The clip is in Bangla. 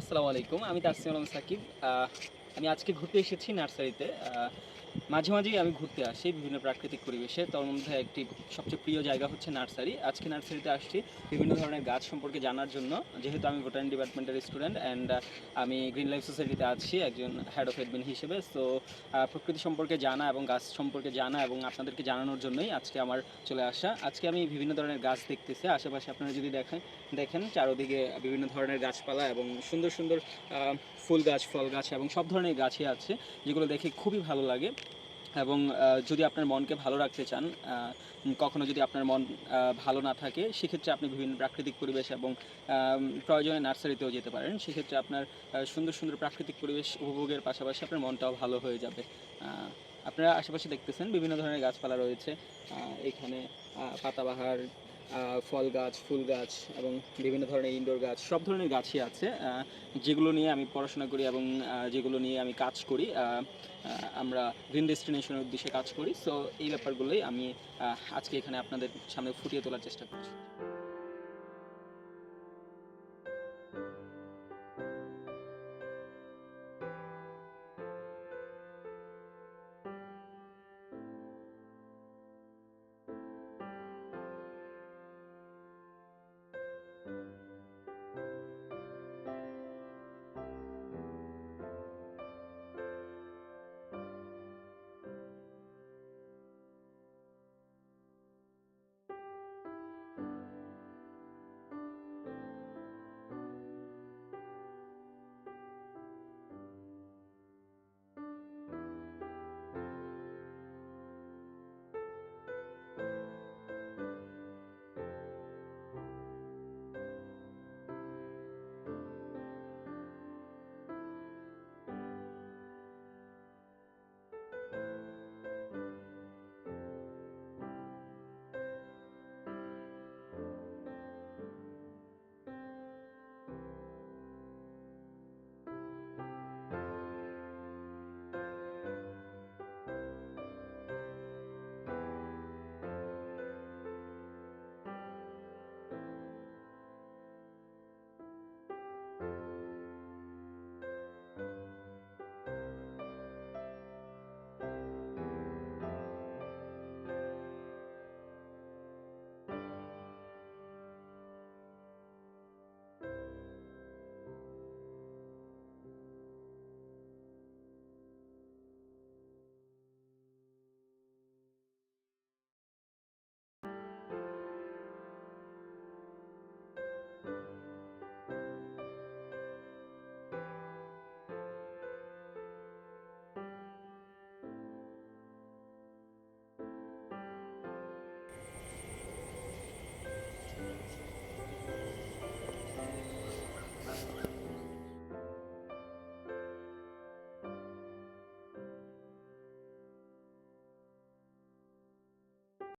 আসসালামু আলাইকুম। আমি তাসিম আলম সাকিব। আমি আজকে ঘুরতে এসেছি নার্সারিতে। মাঝে মাঝেই আমি ঘুরতে আসি বিভিন্ন প্রাকৃতিক পরিবেশে। তার মধ্যে একটি সবচেয়ে প্রিয় জায়গা হচ্ছে নার্সারি। আজকে নার্সারিতে আসছি বিভিন্ন ধরনের গাছ সম্পর্কে জানার জন্য। যেহেতু আমি ভুটান ডিপার্টমেন্টের স্টুডেন্ট অ্যান্ড আমি গ্রিন লাইফ সোসাইটিতে আছি একজন হেড অফ এডমিন হিসেবে। সো প্রকৃতি সম্পর্কে জানা এবং গাছ সম্পর্কে জানা এবং আপনাদেরকে জানানোর জন্যই আজকে আমার চলে আসা। আজকে আমি বিভিন্ন ধরনের গাছ দেখতেছি। আশেপাশে আপনারা যদি দেখেন দেখেন চারোদিকে বিভিন্ন ধরনের গাছপালা এবং সুন্দর সুন্দর ফুল গাছ, ফল গাছ এবং সব ধরনের গাছই আছে যেগুলো দেখে খুবই ভালো লাগে। এবং যদি আপনার মনকে ভালো রাখতে চান কখনো যদি আপনার মন ভালো না থাকে, সেক্ষেত্রে আপনি বিভিন্ন প্রাকৃতিক পরিবেশ এবং প্রয়োজনে নার্সারিতেও যেতে পারেন। সেক্ষেত্রে আপনার সুন্দর সুন্দর প্রাকৃতিক পরিবেশ উপভোগের পাশাপাশি আপনার মনটাও ভালো হয়ে যাবে। আপনারা আশেপাশে দেখতেছেন, বিভিন্ন ধরনের গাছপালা রয়েছে। এখানে পাতাবাহার ফল গাছ, ফুল গাছ এবং বিভিন্ন ধরনের ইনডোর গাছ, সব ধরনের গাছই আছে যেগুলো নিয়ে আমি পড়াশোনা করি এবং যেগুলো নিয়ে আমি কাজ করি আমরা গ্রিন ডেস্টিনেশনের উদ্দেশ্যে কাজ করি। সো এই ব্যাপারগুলোই আমি আজকে এখানে আপনাদের সামনে ফুটিয়ে তোলার চেষ্টা করছি।